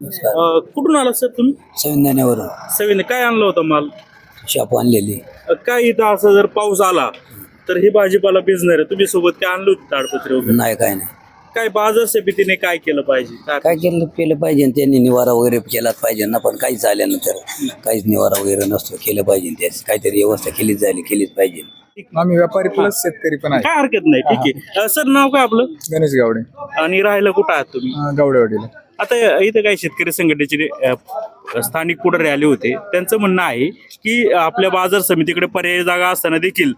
अ, कुठून आला सर तुम्ही? संविधानावरून सविने काय आणलं होतं माल? शाप आणलेली. अ, काय इथं असं जर पाऊस आला तर ही भाजीपाला भिजणार आहे. तुम्ही सोबत काय आणलं होतं ताडपत्री वगैरे? नाही काय नाही. काय बाजार समितीने काय केलं पाहिजे? काय काय केलं केलं पाहिजे आणि त्यांनी निवारा वगैरे केलाच पाहिजे ना पण काहीच झालं तर काहीच निवारा वगैरे नसतो. केलं पाहिजे त्याची काहीतरी व्यवस्था केलीच झाली केलीच पाहिजे. आम्ही व्यापारी प्लस शेतकरी पण आहे. काय हरकत नाही ठीक आहे. अ, सर नाव काय आपलं? गणेश गावडे. आणि राहायला कुठं आहात तुम्ही? गावडेवाडीला. आता इथं काही शेतकरी संघटनेचे अ, स्थानिक पुढारी आले होते त्यांचं म्हणणं आहे की आपल्या बाजार समितीकडे पर्यायी जागा असताना देखील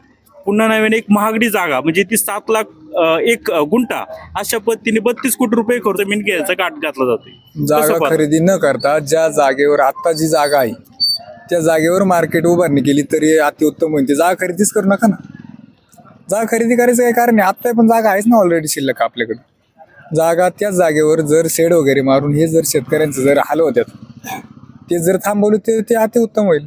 पुन्हा नव्याने एक महागडी जागा म्हणजे ती सात लाख अ, एक गुंठा अशा पद्धतीने बत्तीस कोटी रुपये खर्च जमीन घ्यायचा गाठ घातला जातोय. जागा कसं पाहता? खरेदी न करता ज्या जागेवर आता जी जागा आहे त्या जागेवर मार्केट उभारणी केली तरी अतिउत्तम होईल. ती जागा खरेदीच करू नका ना. जागा खरेदी करायचं काय कारण नाही. आत्ता पण जागा आहेच ना ऑलरेडी शिल्लक आपल्याकडे. जागा त्याच जागेवर जर शेड वगैरे मारून हे जर शेतकऱ्यांचं जर हाल होत्यात ते जर थांबवलं ते ते अतिउत्तम होईल.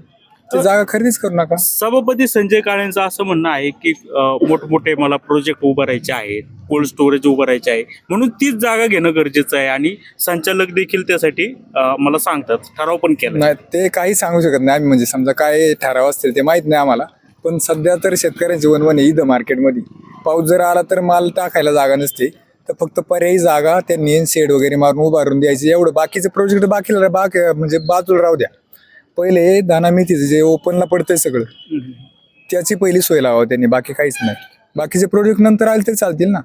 ते जागा खरेदीच करू नका. सभापती संजय काळेंचं असं म्हणणं आहे की अ, मोठमोठे मला प्रोजेक्ट उभारायचे आहेत कोल्ड स्टोरेज उभारायचे आहे म्हणून तीच जागा घेणं गरजेचं आहे आणि संचालक देखील त्यासाठी अ, मला सांगतात ठराव पण केला नाही ते काही सांगू शकत नाही आम्ही म्हणजे समजा काय ठराव असतील ते माहीत नाही आम्हाला पण सध्या तर शेतकऱ्यांचे वनवन आहे इथं मार्केटमध्ये पाऊस जर आला तर माल टाकायला जागा नसते. तर फक्त पर्यायी जागा त्यांनी शेड वगैरे मारून उभारून द्यायची. एवढं बाकीचे प्रोजेक्ट बाकीला बाकी म्हणजे बाजूला राहू द्या. पहिले दाना मेथीचं जे ओपनला पडतंय सगळं त्याची पहिली सोय लावा त्यांनी बाकी काहीच नाही. बाकीचे प्रोजेक्ट नंतर आले तरी चालतील ना.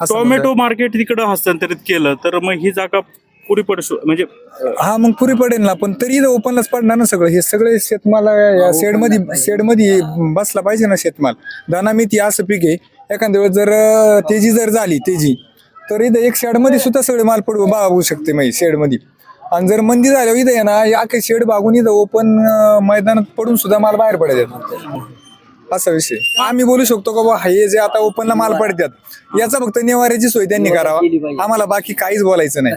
असं टोमॅटो मार्केट तिकडं हस्तांतरित केलं तर मग ही जागा पुरी पडू म्हणजे हा मग पुरी पडेल ना पण तरी ओपनलाच पडणार ना सगळं. हे सगळे शेतमाल या शेडमध्ये शेडमध्ये बसला पाहिजे ना शेतमाल. दाना मेथी असं पीक आहे एखाद्या वेळेस जर तेजी जर झाली तेजी तर इथं एक शेडमध्ये सुद्धा सगळे माल पडू बागू शकते मग शेडमध्ये. आणि जर मंदी झाल्यावर इथं आहे ना अख्खे शेड बागून इथं ओपन मैदानात पडून सुद्धा माल बाहेर पडायचे असा विषय. आम्ही बोलू शकतो का बा हे जे आता ओपनला माल पडतात याचा फक्त निवाऱ्याची सोय त्यांनी करावा. आम्हाला बाकी काहीच बोलायचं नाही.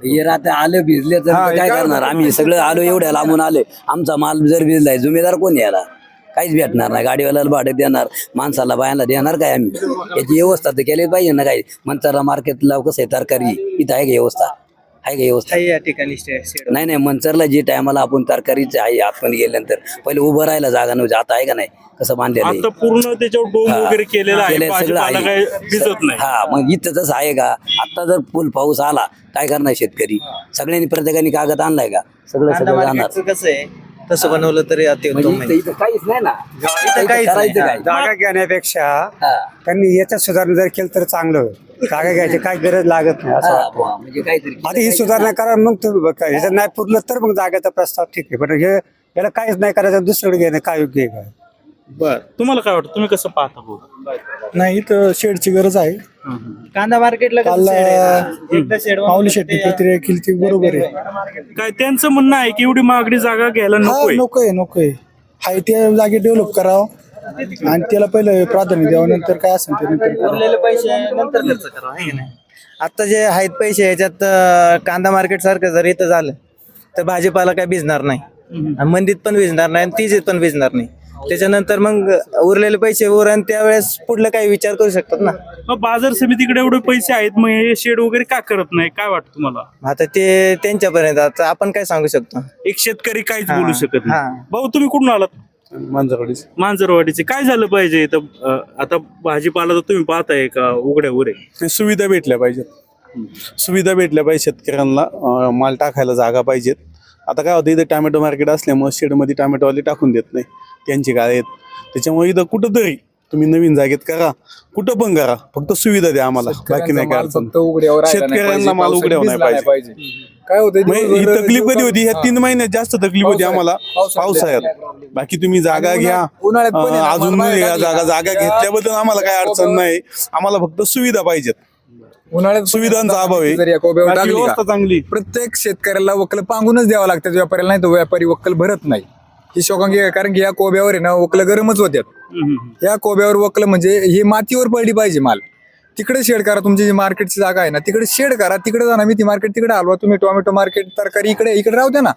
हे रात्र आलं भिजले तर काय काय करणार? आम्ही सगळं आलो एवढ्या लांबून आले. आमचा माल जर भिजलाय जुमेदार कोण याला काहीच भेटणार नाही. गाडीवाल्याला भाडे देणार माणसाला बायांना देणार काय आम्ही? याची व्यवस्था तर केली पाहिजे ना काही. मंचरला मार्केटला कसं आहे तरकारी. इथं आहे का व्यवस्था? आहे का व्यवस्था? या ठिकाणी नाही नाही मंचरला जे टायमाला आपण तरकारीचे आहे आपण गेल्यानंतर पहिले उभं राहायला जागा नव्हती. आता आहे का नाही? कसं बांधलेलं आहे? आता पूर्ण त्याच्यावर डोम हा. वगैरे केलेलं आहे. केलंय, सगळं भाजीपाला नाही. हा मग इथं तसं आहे का आता जर फुल पाऊस आला काय करणार शेतकरी? सगळ्यांनी प्रत्येकाने कागद आणलाय का? सगळं सगळं जाणार. कसं आहे? तसं बनवलं तरी अतिउत्तम म्हणजे इथं- इथं काहीच नाही ना इथं काहीच नाही. करायचं काय जागा घेण्यापेक्षा हा. त्यांनी याच्यात सुधारणा जर केलं तर चांगलं होईल. जागा घ्यायची काय गरज लागत नाही असं हा, वाटतं. बुवा, म्हणजे काहीतरी आधी ही सुधारणा करा मग तुम्ही बघा ह्याच्यात नाही पुरलं तर मग जागेचा प्रस्ताव ठीक आहे पण हे याला काहीच नाही करायचं दुसरीकडे घेणं काय योग्य आहे का बर. तुम्हाला काय वाटतं? तुम्ही कसं पाहता भाऊ? नाही तर शेडची गरज आहे. कांदा मार्केटला काल कसं शेड आहे? माऊली शेट्टी प्रतिक्रिया केली ती बरोबर आहे. काय त्यांचं म्हणणं आहे की एवढी महागडी जागा घ्यायला हा नकोय? नकोय नकोय. हाय त्या जागे डेव्हलप करावं. आणि त्याला पहिलं प्राधान्य द्यावं नंतर काय असेल ते नंतर करावं. उरलेले पैसे नंतर खर्च करा आहे की नाही? आता जे आहेत पैसे याच्यात अं, कांदा मार्केट सारखं जर इथं झालं तर भाजीपाला काय भिजणार नाही. आणि मंदीत पण भिजणार नाही आणि तिजीत पण भिजणार नाही. त्याच्यानंतर मग उरलेले पैसे उर आणि त्यावेळेस पुढलं काही विचार करू शकतात ना? मग बाजार समितीकडे एवढे पैसे आहेत मग हे शेड वगैरे का करत नाही? काय वाटतं तुम्हाला? आता ते त्यांच्यापर्यंत आता आपण काय सांगू शकतो? एक शेतकरी काहीच हा, बोलू शकत नाही. हा. भाऊ तुम्ही कुठून आलात? मांजरवाडीच. मांजरवाडीचे. काय झालं पाहिजे इथं? अं, आता भाजीपाला तर तुम्ही पाहताय का उघड्यावर आहे ते सुविधा भेटल्या पाहिजेत. सुविधा भेटल्या पाहिजे शेतकऱ्यांना. अं, माल टाकायला जागा पाहिजेत. आता काय होतं इथं टॅमॅटो मार्केट असल्यामुळे शेडमध्ये टॅमॅटोवाले टाकून देत नाही. त्यांची काय आहेत. त्याच्यामुळे इथं कुठं तरी तुम्ही नवीन जागेत करा. कुठं पण करा. फक्त सुविधा द्या आम्हाला. बाकी नाही काय माल अडचण. फक्त उघड्यावर राहिला नाही शेतकऱ्यांना माल उघड्यावर नाही भिजला पाहिजे. काय होतं ही तकलीफ कधी होती? ह्या तीन महिन्यात जास्त तकलीफ होती आम्हाला. पावसाळ्यात बाकी तुम्ही जागा घ्या. उन्हा- उन्हाळ्यात पण आहे ना, अं, अजून या बाहेर जागा. जागा घेतल्याबद्दल आम्हाला काय अडचण नाही. आम्हाला फक्त सुविधा पाहिजेत. उन्हाळ्यात सुविधांचा अभाव आहे. जर या कोब्यावर बाकी टाकली व्यवस्था चांगली. प्रत्येक शेतकऱ्याला वक्कल पांगूनच द्यावं लागतात व्यापाऱ्याला नाही तर व्यापारी वक्कल भरत नाही. ही शोकांगी आहे कारण की या कोब्यावर आहे ना वक्कल गरमच होत्यात. या कोब्यावर वक्कल म्हणजे ही मातीवर पडली पाहिजे माल तिकडे शेड करा तुमची जी मार्केटची जागा आहे ना तिकडे शेड करा तिकडे जा ना मी ती मार्केट तिकडे हलवा तुम्ही टोमॅटो मार्केट तरकारी इकडे इकडे राहू द्या ना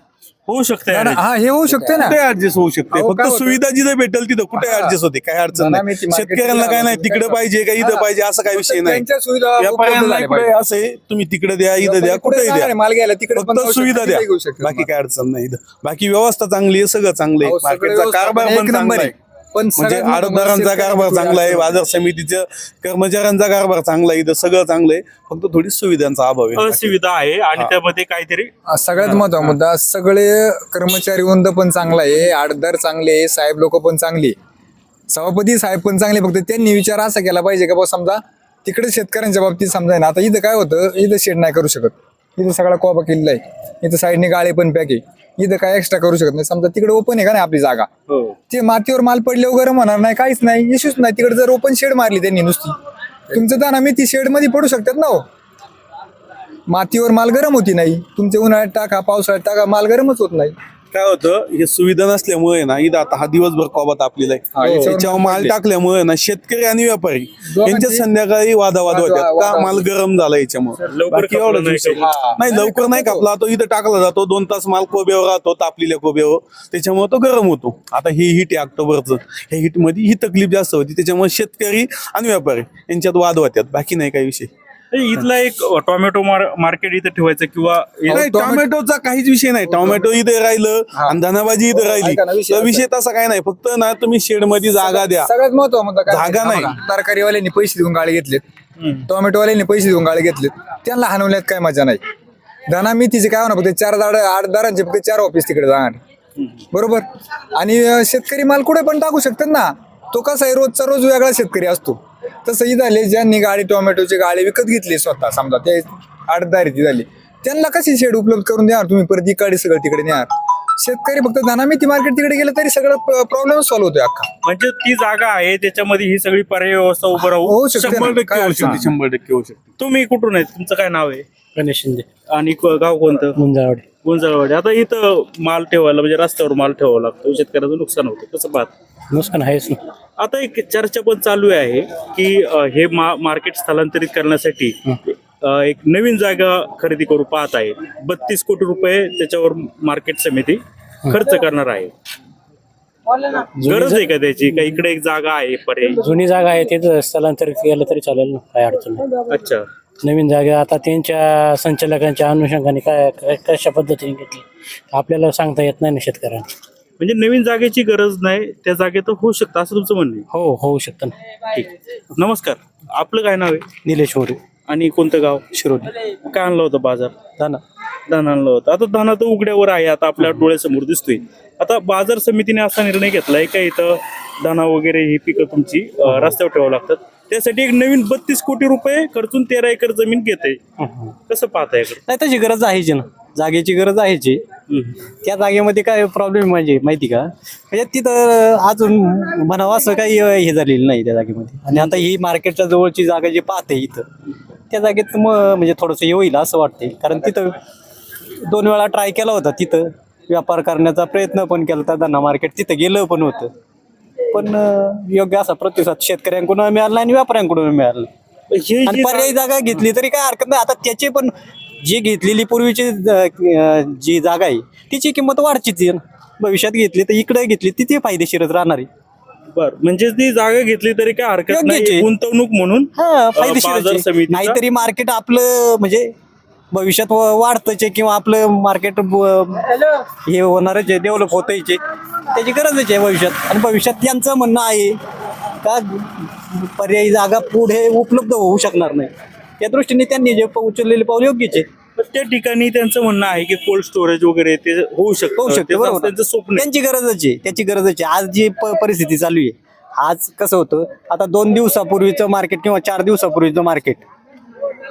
होऊ शकतं ना. हा हे होऊ शकते ना कुठे ऍडजस्ट होऊ शकते अहो, काय फक्त होतं? सुविधा जिथे भेटेल तिथं कुठे. ऍडजस्ट होते काय अडचण नाही market शेतकऱ्यांना काय नाही तिकडे पाहिजे का इथं. पाहिजे असं काही विषय नाही त्यांच्या सुविधा उपलब्ध व्यापाऱ्यांना झाल्या इकडे पाहिजे. असं तुम्ही तिकडे द्या इथं द्या कुठेही जाणार आहे, द्या माल घ्यायला तिकडे पण फक्त जाऊ सुविधा द्या तिथे घेऊ शकता. बाकी काय अडचण नाही इथं बाकी व्यवस्था चांगली आहे सगळं चांगलं आहे अहो, सगळे मार्केटचा व्यवस्था कारभार पण पण एक चांगला नंबर आहे आहे. पण म्हणजे आडतदारांचा शेतकऱ्यांना कारभार चांगला आहे बाजार समितीचं कर्मचाऱ्यांचा कारभार चांगला आहे इथं सगळं चांगलं आहे. फक्त थोडी सुविधांचा अभाव आहे. असुविधा आहे आणि त्यामध्ये काहीतरी सगळ्यात महत्त्वाचा मुद्दा सगळे कर्मचारी वृंद पण चांगला आहे आडदार चांगले आहे साहेब लोक पण चांगली आहे. सभापती साहेब पण चांगले फक्त त्यांनी विचार असा केला पाहिजे का बा समजा तिकडे शेतकऱ्यांच्या बाबतीत समजा ना आता इथं काय होतं इथं शेड नाही करू शकत. इथं सगळा कोबा केलेला आहे इथं साईडने गाळे पण पॅक आहे. इथं काय एक्स्ट्रा करू शकत नाही. समजा तिकडे ओपन आहे का नाही आपली जागा? हो. ते मातीवर माल पडले वगैरे म्हणणार नाही काहीच नाही इश्यूच नाही. तिकडे जर ओपन शेड मारली त्यांनी नुसती तुमचं दाना मी ती शेडमध्ये पडू शकतात ना हो. मातीवर माल गरम होती नाही. तुमचे उन्हाळ्यात टाका पावसाळ्यात टाका माल गरमच होत नाही. काय होतं हे सुविधा नसल्यामुळे ना इथं आता हा दिवसभर कोबा तापलेला हा, आहे याच्यावर त्याच्यावर माल. टाकल्यामुळे ना शेतकरी आणि व्यापारी यांच्यात संध्याकाळी वादावाद वाद- होतात का. माल गरम झाला याच्यामुळे? लवकर नाही? हा. लवकर नाही कापला तो. इथं टाकला जातो दोन तास माल कोब्यावर राहतो तापलेल्या कोब्यावर. त्याच्यामुळे तो गरम होतो. आता ही हिट आहे ऑक्टोबरचं. ह्या हिटमध्ये ही तकलीफ जास्त होती. त्याच्यामुळे शेतकरी आणि व्यापारी यांच्यात वाद होतात बाकी नाही काही विषय. इथला एक टोमॅटो मार्केट इथं ठेवायचं किंवा नाही टोमॅटोचा काहीच विषय नाही. टोमॅटो इथे राहिलं आणि धनाबाजी इथे राहिली. ऐका ना, विषय तर विषय तसा काय नाही. फक्त ना तुम्ही शेडमध्ये जागा द्या. सगळ्यात महत्त्व मुद्दा काय जागा नाही. तरकारीवाल्यांनी पैसे देऊन गाळे घेतलेत. टोमॅटोवाल्यांनी पैसे देऊन गाळे घेतलेत. त्यांना हानवण्यात काय मजा नाही. धना मी तिचे काय होणार? फक्त चार दाड आठ दारांचे फक्त चार ऑफिस तिकडे जाणार. बरोबर? आणि शेतकरी माल कुठे पण टाकू शकतात ना. तो कसा आहे? रोजचा रोज वेगळा शेतकरी असतो. तसं ही झाले ज्यांनी गाडी टोमॅटोची गाडी विकत घेतली स्वतः समजा ते आडदारी ती झाली. त्यांना कशी शेड उपलब्ध करून द्या तुम्ही? परत इकडे सगळं तिकडे न्या शेतकरी फक्त धनामिती मार्केट तिकडे गेलं तरी सगळं प्रॉब्लेम सॉल्व्ह होतोय अख्खा. म्हणजे ती जागा आहे त्याच्यामध्ये ही सगळी पर्याय व्यवस्था उभं राहू होऊ शकते शंभर. टक्के काय होऊ शकते. शंभर टक्के होऊ शकते. तुम्ही कुठून आहे? तुमचं काय नाव आहे? गणेश शिंदे. आणि क- गाव कोणतं? मुंजावाडी गुंजळवाडी. आता इथं माल ठेवायला म्हणजे रस्त्यावर माल ठेवावा लागतो. शेतकऱ्याचं नुकसान होतं. कसं पाहत? नुकसान आहेच ना. आता एक चर्चा पण चालू आहे की अ, हे मा मार्केट स्थलांतरित करण्यासाठी अ, एक नवीन जागा खरेदी करू पाहत आहे. बत्तीस कोटी रुपये त्याच्यावर मार्केट समिती खर्च करणार आहे. गरज आहे का त्याची? का इकडे एक जागा आहे पर्याय? जुनी जागा आहे तिथं स्थलांतरित केलं तरी चालेल ना काय अडचण नाही. अच्छा. नवीन जागा आता त्यांच्या संचालकांच्या अनुषंगाने काय काय- कशा पद्धतीने घेतली? आपल्याला सांगता येत नाही ना शेतकऱ्यांना. म्हणजे नवीन जागेची गरज नाही त्या जागेत होऊ शकतं असं तुमचं म्हणणं आहे. हो होऊ शकतं ना. ठीक नमस्कार. आपलं काय नाव आहे? निलेश होरे आणि कोणतं गाव? शिरोली. काय आणलं होतं बाजार? दाना. धान आणलं होतं. आता धाना तर उघड्यावर आहे आता आपल्या डोळ्यासमोर दिसतोय. आता बाजार समितीने असा निर्णय घेतलाय का इथं धाना वगैरे ही पिकं तुमची अं, रस्त्यावर ठेवावं लागतात? त्यासाठी एक नवीन बत्तीस कोटी रुपये खर्चून तेरा एकर जमीन घेते कसं पाहता याकडे? नाही त्याची गरज आहेच ना. जागेची गरज आहेच. त्या जागेमध्ये काय प्रॉब्लेम म्हणजे माहिती का? म्हणजे तिथं अजून म्हणावं असं काही हे झालेलं नाही त्या जागेमध्ये. आणि आता ही मार्केटच्या जवळची जागा जी पाहते इथं त्या जागेत मग म्हणजे थोडंसं हे होईल असं वाटतंय. कारण तिथं दोन वेळा ट्राय केला होता तिथं. व्यापार करण्याचा प्रयत्न पण केला होता धना मार्केट तिथं गेलं पण होतं. पण योग्य असा प्रतिसाद शेतकऱ्यांकडून मिळाला आणि व्यापाऱ्यांकडून मिळाला पर्यायी जागा घेतली तरी काय हरकत नाही. आता त्याचे पण जी घेतलेली पूर्वीची जी जागा आहे तिची किंमत वाढचीच आहे ना. भविष्यात घेतली तर इकडे घेतली तिथे फायदेशीरच राहणार आहे. बर म्हणजे ती जागा घेतली तरी काय हरकत नाही. गुंतवणूक म्हणून हा फायदेशीर नाहीतरी मार्केट आपलं म्हणजे भविष्यात वाढतंच आहे किंवा आपलं मार्केट हे होणारच आहे डेव्हलप होतच आहे त्याची गरजच आहे भविष्यात. आणि भविष्यात त्यांचं म्हणणं आहे का पर्यायी जागा पुढे उपलब्ध होऊ शकणार नाही. त्या दृष्टीने त्यांनी जे उचललेले पाऊल योग्यच. आहे त्या ठिकाणी त्यांचं म्हणणं आहे की कोल्ड स्टोरेज वगैरे ते होऊ शकतं. होऊ शकते त्याचं बरोबर. त्यांचं स्वप्न आहे. त्यांची गरजच आहे त्याची गरजच आहे. आज जी प- परिस्थिती चालू आहे आज कसं होतं आता दोन दिवसापूर्वीचं मार्केट किंवा चार दिवसापूर्वीचं मार्केट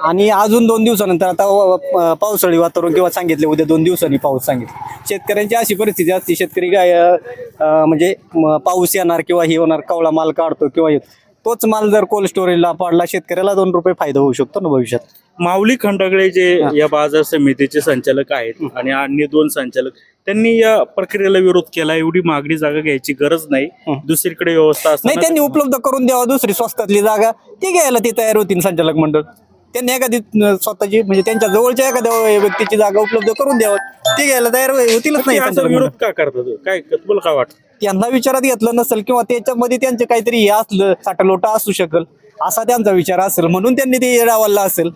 आणि अजून दोन दिवसानंतर आता व- प- पावसाळी वातावरण किंवा सांगितले उद्या दोन दिवसांनी पाऊस सांगितलं. शेतकऱ्यांची अशी परिस्थिती असते शेतकरी काय अं, म्हणजे म- पाऊस येणार किंवा हे होणार कवळा माल काढतो किंवा हे- तोच माल जर कोल्ड स्टोरेजला पडला शेतकऱ्याला दोन रुपये फायदा होऊ शकतो ना भविष्यात? माऊली खंडागळे जे या बाजार समितीचे संचालक आहेत आणि अन्य दोन संचालक त्यांनी या प्रक्रियेला विरोध केला. एवढी मागणी जागा घ्यायची गरज नाही. दुसरीकडे व्यवस्था नाही त्यांनी उपलब्ध करून द्यावा दुसरी स्वस्तातली जागा. ती घ्यायला ती तयार होतील संचालक मंडळ. त्यांनी एखादी स्वतःची म्हणजे त्यांच्या जवळच्या एखाद्या व्यक्तीची जागा उपलब्ध करून द्यावं. ती घ्यायला तयार होतीलच नाही विरोध का करतात काय तुम्हाला काय वाटतं? त्यांना विचारात घेतलं नसेल किंवा त्याच्यामध्ये त्यांचे काहीतरी हे असलं साठलोटा असू शकेल असा त्यांचा विचार असेल. म्हणून त्यांनी ते डावलला असेल.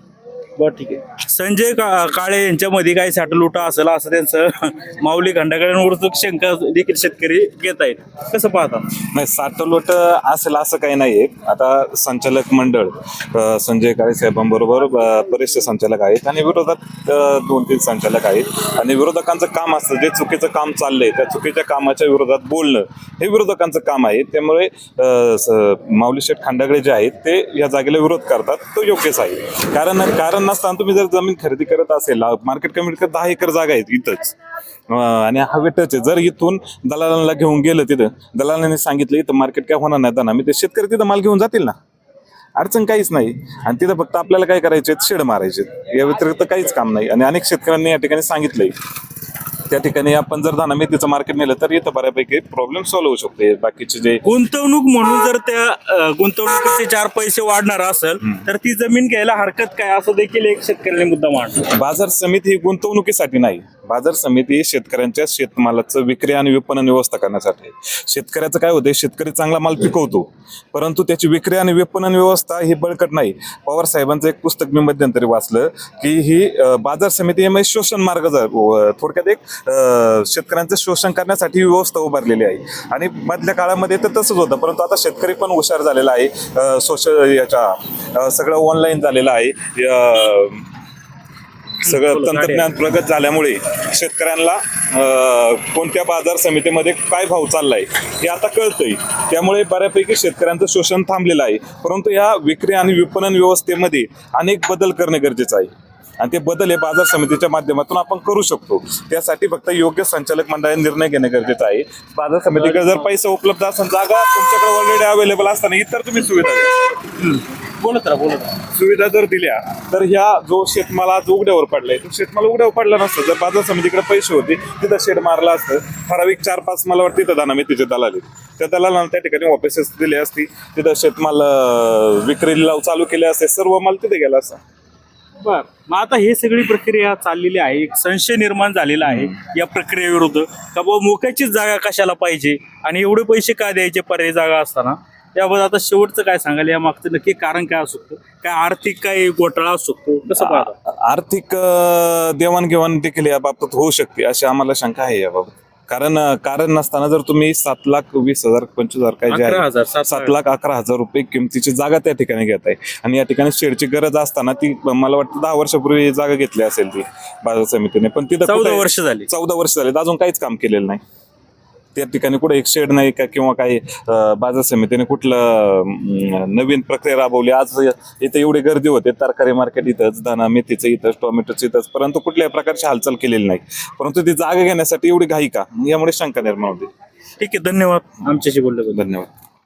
बरं ठीक आहे. संजय का- काळे यांच्यामध्ये काही साठलोटा असेल असं त्यांचं माऊली खंडागळ्यांवर शंका देखील शेतकरी घेत आहेत. कसं पाहता? नाही साठलोट असेल असं काही नाहीये. आता संचालक मंडळ अ, संजय काळे साहेबांबरोबर अ, बरेचसे संचालक आहेत आणि विरोधात अ, दोन तीन संचालक आहेत. आणि विरोधकांचं काम असतं जे चुकीचं काम चाललंय त्या चुकीच्या कामाच्या विरोधात बोलणं हे विरोधकांचं काम आहे. त्यामुळे अ, स- माऊली शेठ खांडागळे जे आहेत ते या जागेला विरोध करतात. तो योग्यच आहे. कारण कारण नसताना तुम्ही जर जमीन खरेदी करत असेल मार्केट कमिटी दहा एकर जागा आहेत इथंच. आणि हवे टच आहे. जर इथून दलालांना घेऊन गेलं तिथं दलालांनी सांगितलं इथं मार्केट काय होणार नाही त्यांना मी ते शेतकरी तिथं माल घेऊन जातील ना? अडचण काहीच नाही. आणि तिथं फक्त आपल्याला काय करायचे शेड मारायचे या व्यतिरिक्त काहीच काम नाही. आणि अनेक शेतकऱ्यांनी या ठिकाणी सांगितलंय. त्या ठिकाणी आपण जर धाना मेथीचं मार्केट नेलं तर इथं बऱ्यापैकी प्रॉब्लेम सॉल्व्ह होऊ शकते. बाकीचे जे गुंतवणूक म्हणून जर त्या गुंतवणुकीचे चार पैसे वाढणार असेल तर ती जमीन घ्यायला हरकत काय? असं देखील एक शेतकऱ्याने मुद्दा मांडला. बाजार समिती ही गुंतवणुकीसाठी नाही. बाजार समिती शेतकऱ्यांच्या शेतमालाचं विक्री आणि विपणन व्यवस्था करण्यासाठी शेतकऱ्याचं काय होतं शेतकरी चांगला माल पिकवतो परंतु त्याची विक्री आणि विपणन व्यवस्था ही बळकट नाही. पवार साहेबांचं एक पुस्तक मी मध्यंतरी वाचलं की ही बाजार समिती हे म्हणजे शोषण मार्ग थोडक्यात एक शेतकऱ्यांचं शोषण करण्यासाठी व्यवस्था उभारलेली आहे. आणि मधल्या काळामध्ये तर तसंच होतं परंतु आता शेतकरी पण हुशार झालेला आहे. सोशल याच्या सगळं ऑनलाईन झालेलं आहे. सगळं तंत्रज्ञान प्रगत झाल्यामुळे शेतकऱ्यांना कोणत्या बाजार समितीमध्ये काय भाव चाललाय हे आता कळतंय. त्यामुळे बऱ्यापैकी शेतकऱ्यांचं शोषण थांबलेलं आहे. परंतु या विक्री आणि विपणन व्यवस्थेमध्ये अनेक बदल करणे गरजेचं आहे. आणि ते बदल हे बाजार समितीच्या माध्यमातून आपण करू शकतो त्यासाठी फक्त योग्य संचालक मंडळाने निर्णय घेणे गरजेचं आहे बाजार समितीकडे जर पैसा उपलब्ध असेल जागा तुमच्याकडे ऑलरेडी अवेलेबल असताना इतर तुम्ही सुविधा द्या. बोलत राहा बोलत राहा. सुविधा जर दिल्या तर ह्या जो शेतमाल आज उघड्यावर पडलाय तो शेतमाल उघड्यावर पडला नसतं जर बाजार समितीकडे पैसे होते तिथं शेड मारला असतं ठराविक चार पाच मला वाटतं तिथं दाना तिथे दलाली त्या दलालांना त्या ठिकाणी ऑफिसेस दिले असती तिथं शेतमाल अं, विक्रीला चालू केले असते सर्व माल तिथे गेला असता बर. मग आता हे सगळी प्रक्रिया चाललेली आहे एक संशय निर्माण झालेला आहे या प्रक्रियेविरुद्ध. का बाबा मोक्याचीच जागा कशाला पाहिजे? आणि एवढे पैसे का द्यायचे पर्यायी जागा असताना? याबद्दल आता शेवटचं काय सांगाल? या मागचं नक्की कारण काय असू शकतं? काय आर्थिक काय घोटाळा असू शकतो? कसं पाहता? आर्थिक अं, देवाणघेवाण देखील या बाबतीत होऊ शकते अशी आम्हाला शंका आहे याबाबत. कारण कारण नसताना जर तुम्ही सात लाख वीस हजार पंचवीस हजार काय जे अकरा आहे, हजार, सात सात लाख. अकरा हजार रुपये किमतीची जागा त्या ठिकाणी घेत आहे. आणि या ठिकाणी शेडची गरज असताना ती मला वाटतं दहा वर्षापूर्वी जागा घेतली असेल ती बाजार समितीने. पण तिथं चौदा वर्ष झाली. चौदा वर्ष झाली. अजून काहीच काम केलेलं नाही. त्या ठिकाणी कुठे एक शेड नाही का किंवा काही बाजार समितीने कुठलं नवीन प्रक्रिया राबवली. आज इथे एवढी गर्दी होते. तरकारी मार्केट इथंच दाना मेथीचं इथंच टोमॅटोचं इथंच परंतु कुठल्याही प्रकारची हालचाल केलेली नाही. परंतु ती जागा घेण्यासाठी एवढी घाई का? यामुळे शंका निर्माण होते. ठीक आहे. धन्यवाद. आमच्याशी बोलले धन्यवाद.